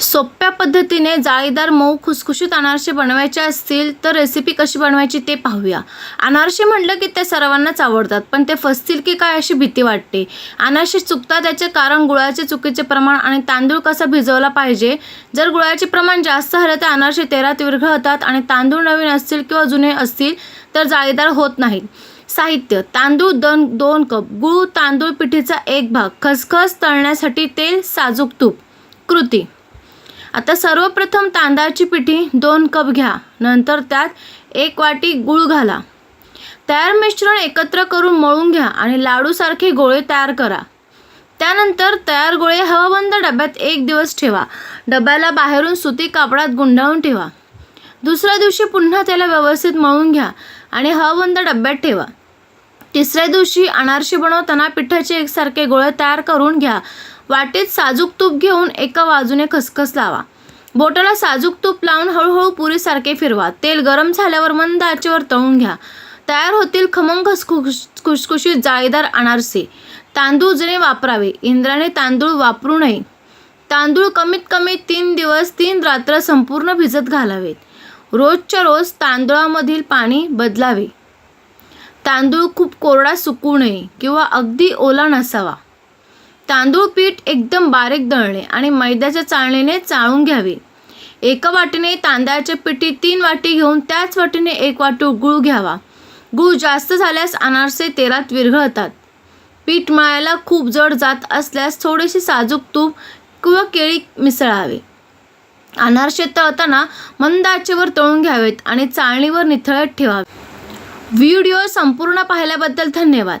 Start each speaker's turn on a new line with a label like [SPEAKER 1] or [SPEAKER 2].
[SPEAKER 1] सोप्या पद्धतीने जाळीदार मऊ खुसखुशीत अनारसे बनवायचे असतील तर रेसिपी कशी बनवायची ते पाहूया. अनारसे म्हटलं की ते सर्वांनाच आवडतात पण ते फसतील की काय अशी भीती वाटते. अनारसे चुकतात त्याचे कारण गुळाचे चुकीचे प्रमाण आणि तांदूळ कसा भिजवला पाहिजे? जर गुळाचे प्रमाण जास्त झालं तर अनारसे तेरात विरघळतात आणि तांदूळ नवीन असतील किंवा जुने असतील तर जाळीदार होत नाहीत. साहित्य तांदूळ दोन दोन कप गूळ तांदूळ पिठीचा एक भाग खसखस तळण्यासाठी तेल साजूक तूप. कृती आता सर्वप्रथम तांदळाची पिठी दोन कप घ्या. नंतर त्यात एक वाटी गूळ घाला. तयार मिश्रण एकत्र करून मळून घ्या आणि लाडूसारखे गोळे तयार करा. त्यानंतर तयार गोळे हवाबंद डब्यात एक दिवस ठेवा. डब्याला बाहेरून सुती कापडात गुंडाळून ठेवा. दुसऱ्या दिवशी पुन्हा त्याला व्यवस्थित मळून घ्या आणि हवाबंद डब्यात ठेवा. तिसऱ्या दिवशी अनारशी बनवताना पिठाचे एकसारखे गोळे तयार करून घ्या. वाटेत साजूक तूप घेऊन एका बाजूने खसखस लावा बोटाला साजूक तूप लावून हळूहळू पुरीसारखे फिरवा. तेल गरम झाल्यावर मंद आचेवर तळून घ्या. तयार होतील खमंग खुसखुश खुशखुशीत जाळीदार अनारसे. तांदूळ जुने वापरावे. इंद्राने तांदूळ वापरू नये. तांदूळ कमीत कमी तीन दिवस तीन रात्र संपूर्ण भिजत घालावेत. रोजच्या रोज तांदूळामधील पाणी बदलावे. तांदूळ खूप कोरडा सुकू नये किंवा अगदी ओला नसावा. तांदूळ पीठ एकदम बारीक दळणे आणि मैद्याच्या चाळणीने चाळून घ्यावे. एका वाटीने तांदळाच्या पिठी तीन वाटी घेऊन त्याच वाटीने एक वाटू गुळ घ्यावा. गुळ जास्त झाल्यास अनारसे तेलात विरघळतात. पीठ मळायला खूप जड जात असल्यास थोडेसे साजूक तूप किंवा केळी मिसळावे. अनारसे तळताना मंद आचेवर तळून घ्यावेत आणि चाळणीवर निथळत ठेवावे. व्हिडिओ संपूर्ण पाहिल्याबद्दल धन्यवाद.